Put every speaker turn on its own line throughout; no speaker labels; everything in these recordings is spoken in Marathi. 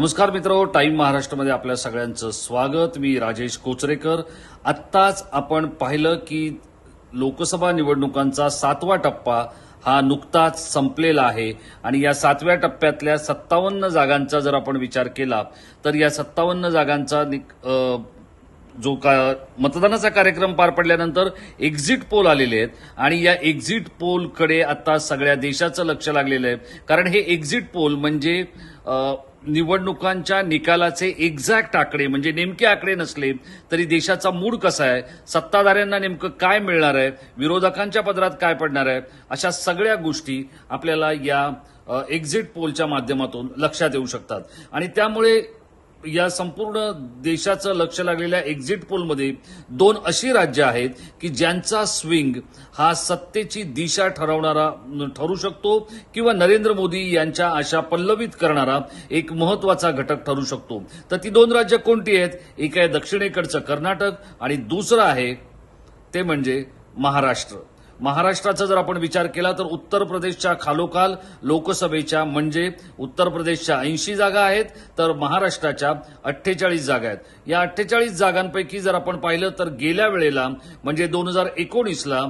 नमस्कार मित्र टाईम महाराष्ट्रामध्ये आपल्या सगळ्यांचं स्वागत. मी राजेश कोचरेकर. आत्ताच आपण पाहिलं की लोकसभा निवडणुकांचा सातवा टप्पा हा नुकताच संपलेला आहे. आणि या सातव्या टप्प्यातल्या सत्तावन्न जागांचा जर आपण विचार केला तर या सत्तावन्न जागांचा निक- जो का मतदानाचा कार्यक्रम पार पडल्यानंतर एक्झिट पोल आलेले आहेत. आणि या एक्झिट पोलकडे आता सगळ्या देशाचं लक्ष लागलेलं आहे. कारण हे एक्झिट पोल म्हणजे निवडणुकांच्या निकालाचे एक्झॅक्ट आकडे म्हणजे नेमके आकडे नसले तरी देशाचा मूड कसा आहे सत्ताधाऱ्यांना नेमकं काय मिळणार आहे विरोधकांच्या पदरात काय पडणार आहे अशा सगळ्या गोष्टी आपल्याला या एक्झिट पोलच्या माध्यमातून लक्षात येऊ शकतात. आणि त्यामुळे या संपूर्ण देशाचं लक्ष लागलेल्या एक्झिट पोलमध्ये दोन अशी राज्य आहेत की ज्यांचा स्विंग हा सत्तेची दिशा ठरवणारा ठरू शकतो किंवा नरेंद्र मोदी यांच्या आशा पल्लवित करणारा एक महत्त्वाचा घटक ठरू शकतो. तर ती दोन राज्य कोणती आहेत? एक आहे दक्षिणेकडचं कर्नाटक आणि दुसरं आहे ते म्हणजे महाराष्ट्र. महाराष्ट्राचा जर आपण विचार केला तर उत्तर प्रदेशच्या खालोखाल लोकसभेच्या म्हणजे उत्तर प्रदेशच्या ऐंशी जागा आहेत तर महाराष्ट्राच्या अठ्ठेचाळीस जागा आहेत. या अठ्ठेचाळीस जागांपैकी जर आपण पाहिलं तर गेल्या वेळेला म्हणजे दोन हजार एकोणीसला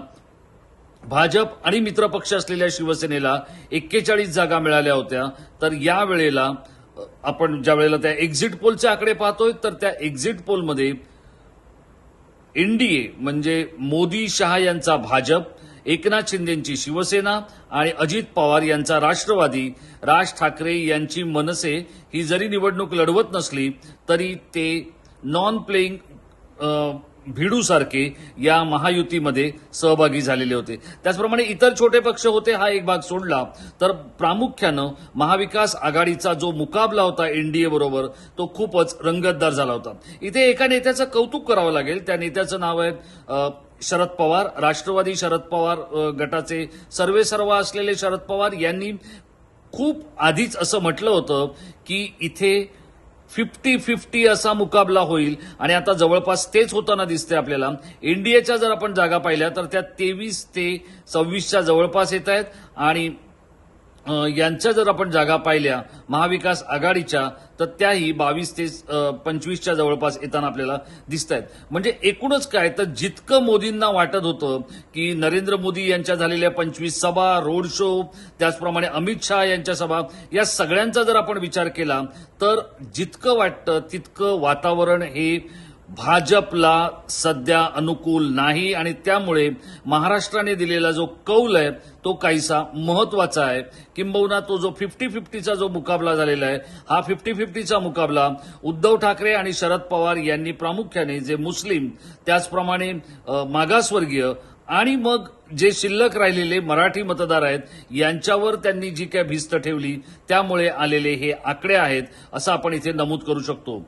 भाजप आणि मित्रपक्ष असलेल्या शिवसेनेला एक्केचाळीस जागा मिळाल्या होत्या. तर या वेळेला आपण ज्या वेळेला त्या एक्झिट पोलचे आकडे पाहतोय तर त्या एक्झिट पोलमध्ये एनडीए म्हणजे मोदी शहा यांचा भाजप एकनाथ शिंदेची शिवसेना आणि अजित पवार यांचा राष्ट्रवादी राज ठाकरे यांची मनसे ही जरी निवडणूक लढवत नसली तरी ते नॉन प्लेईंग भिडूसारखे या महायुतीमध्ये सहभागी झालेले होते. त्याचप्रमाणे इतर छोटे पक्ष होते हा एक भाग सोडला. तर प्रामुख्यानं महाविकास आघाडीचा जो मुकाबला होता एनडीए बरोबर तो खूपच रंगतदार झाला होता. इथे एका नेत्याचं कौतुक करावं लागेल. त्या नेत्याचं नाव आहे शरद पवार. राष्ट्रवादी शरद पवार गटाचे सर्वेसर्वा असलेले शरद पवार यांनी खूप आधीच असं म्हटलं होतं की इथे फिफ्टी फिफ्टी असा मुकाबला होईल. आणि आता जवळपास तेच होताना दिसते आपल्याला. एनडीएच्या जर आपण जागा पाहिल्या तर त्या तेवीस ते सव्वीसच्या जवळपास येत आहेत. आणि यांच्या जर आपण जागा पाहिल्या महाविकास आघाडीच्या तर त्याही बावीस ते पंचवीसच्या जवळपास येताना आपल्याला दिसत आहेत म्हणजे एकूणच काय तर जितकं मोदींना वाटत होतं की नरेंद्र मोदी यांच्या झालेल्या पंचवीस सभा रोड शो त्याचप्रमाणे अमित शहा यांच्या सभा या सगळ्यांचा जर आपण विचार केला तर जितकं वाटतं तितकं वातावरण हे भाजपला सध्या अनुकूल नाही आणि त्यामुळे महाराष्ट्राने दिलेला जो कौल आहे तो काहीसा महत्त्वाचा आहे. किंबहुना तो जो फिफ्टी फिफ्टीचा जो मुकाबला झालेला आहे हा फिफ्टी फिफ्टीचा मुकाबला उद्धव ठाकरे आणि शरद पवार यांनी प्रामुख्याने जे मुस्लिम त्याचप्रमाणे मागासवर्गीय आणि मग जे शिल्लक राहिलेले मराठी मतदार आहेत यांच्यावर त्यांनी जी काय भिस्त ठेवली त्यामुळे आलेले हे आकडे आहेत असं आपण इथे नमूद करू शकतो.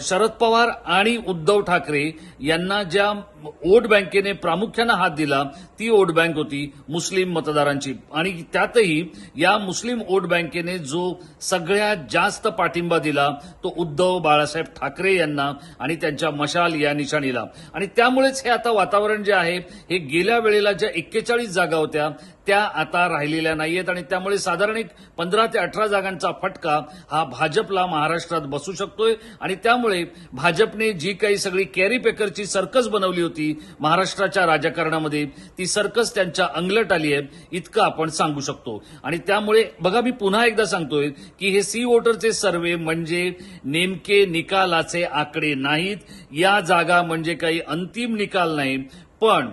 शरद पवार आणि उद्धव ठाकरे यांना ज्या वोट बँकेने प्रामुख्यानं हात दिला ती वोट बँक होती मुस्लिम मतदारांची. आणि त्यातही या मुस्लिम वोट बँकेने जो सगळ्यात जास्त पाठिंबा दिला तो उद्धव बाळासाहेब ठाकरे यांना आणि त्यांच्या मशाल या निशाणीला. आणि त्यामुळेच हे आता वातावरण जे आहे हे गेल्या वेळेला ज्या एक्केचाळीस जागा होत्या. त्या आता राहिलेल्या नाहीयेत आणि त्यामुळे साधारण एक पंधरा ते अठरा जागांचा फटका हा भाजपला महाराष्ट्रात बसू शकतोय. आणि त्यामुळे भाजपने जी काही सगळी कॅरी पेकरची सर्कस बनवली होती महाराष्ट्राच्या राजकारणामध्ये ती सर्कस त्यांच्या अंगलट आली आहे. इतकं आपण सांगू शकतो. आणि त्यामुळे बघा मी पुन्हा एकदा सांगतोय की हे सी वोटरचे सर्वे म्हणजे नेमके निकालाचे आकडे नाहीत. या जागा म्हणजे काही अंतिम निकाल नाही. पण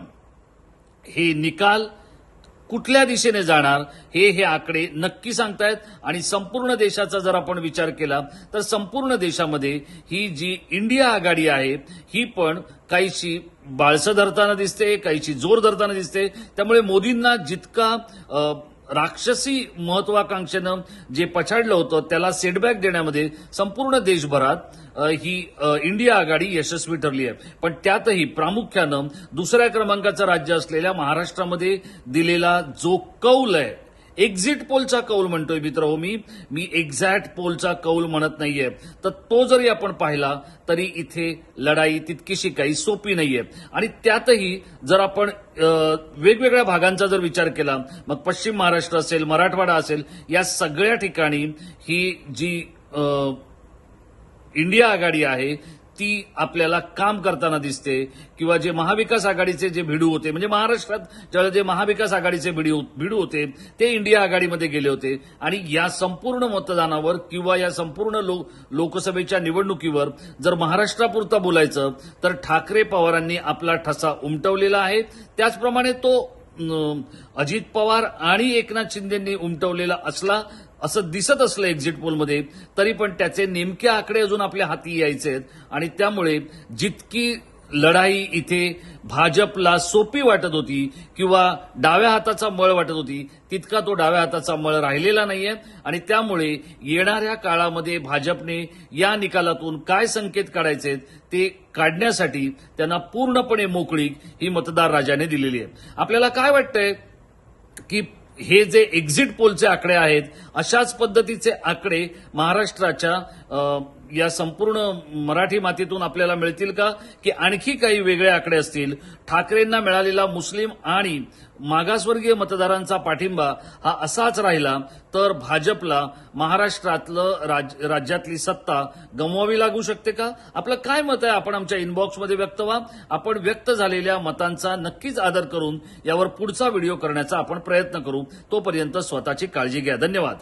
हे निकाल कुठल्या दिशेने जाणार हे हे आकडे नक्की सांगतायत. आणि संपूर्ण देशाचा जर आपण विचार केला तर संपूर्ण देशामध्ये ही जी इंडिया आघाडी आहे ही पण काहीशी बाळसं धरताना दिसते काहीशी जोर धरताना दिसते. त्यामुळे मोदींना जितका राक्षसी महत्वाकांक्षेनं जे पछाडलं होतं त्याला सेटबॅक देण्यामध्ये संपूर्ण देशभरात ही इंडिया आघाडी यशस्वी ठरली आहे. पण त्यातही प्रामुख्यानं दुसऱ्या क्रमांकाचं राज्य असलेल्या महाराष्ट्रामध्ये दिलेला जो कौल आहे एक्झिट पोलचा कौल म्हणतोय मित्र हो मी. मी एक्झॅक्ट पोलचा कौल म्हणत नाहीये. तर तो जरी आपण पाहिला तरी इथे लढाई तितकीशी काही सोपी नाहीये. आणि त्यातही जर आपण वेगवेगळ्या भागांचा जर विचार केला मग पश्चिम महाराष्ट्र असेल मराठवाडा असेल या सगळ्या ठिकाणी ही जी इंडिया आघाडी आहे ती आपल्याला काम करताना दिसते किंवा जे महाविकास आघाडीचे जे भिडू होते म्हणजे महाराष्ट्रात ज्यावेळेला जे महाविकास आघाडीचे भिडू भिडू होते ते इंडिया आघाडीमध्ये गेले होते. आणि या संपूर्ण मतदानावर किंवा या संपूर्ण लो, लोकसभेच्या निवडणुकीवर जर महाराष्ट्रापुरता बोलायचं तर ठाकरे पवारांनी आपला ठसा उमटवलेला आहे. त्याचप्रमाणे तो अजित पवार आणि एकनाथ शिंदेंनी उमटवलेला असला असं दिसत असलं एक्झिट पोलमध्ये तरी पण त्याचे नेमके आकडे अजून आपल्या हाती यायचे आहेत आणि त्यामुळे जितकी लढाई इथे भाजपला सोपी वाटत होती किंवा डाव्या हाताचा मळ वाटत होती तितका तो डाव्या हाताचा मळ राहिलेला नाहीये. आणि त्यामुळे येणाऱ्या काळामध्ये भाजपने या निकालातून काय संकेत काढायचे ते काढण्यासाठी त्यांना पूर्णपणे मोकळीक ही मतदार राजाने दिलेली आहे. आपल्याला काय वाटतंय की हे जे एक्झिट पोलचे आकडे आहेत अशाच पद्धतीचे आकडे महाराष्ट्राच्या या संपूर्ण मराठी मातीतून आपल्याला मिळतील का? की आणखी काही वेगळे आकडे असतील? ठाकरेंना मिळालेला मुस्लिम आणि मागासवर्गीय मतदारांचा पाठिंबा हा असाच राहिला तर भाजपला महाराष्ट्रातलं राज, राज्यातली सत्ता गमवावी लागू शकते का? आपलं काय मत आहे? आपण आमच्या इनबॉक्समध्ये व्यक्त व्हा. आपण व्यक्त झालेल्या मतांचा नक्कीच आदर करून यावर पुढचा व्हिडिओ करण्याचा आपण प्रयत्न करू. तोपर्यंत स्वतःची काळजी घ्या. धन्यवाद.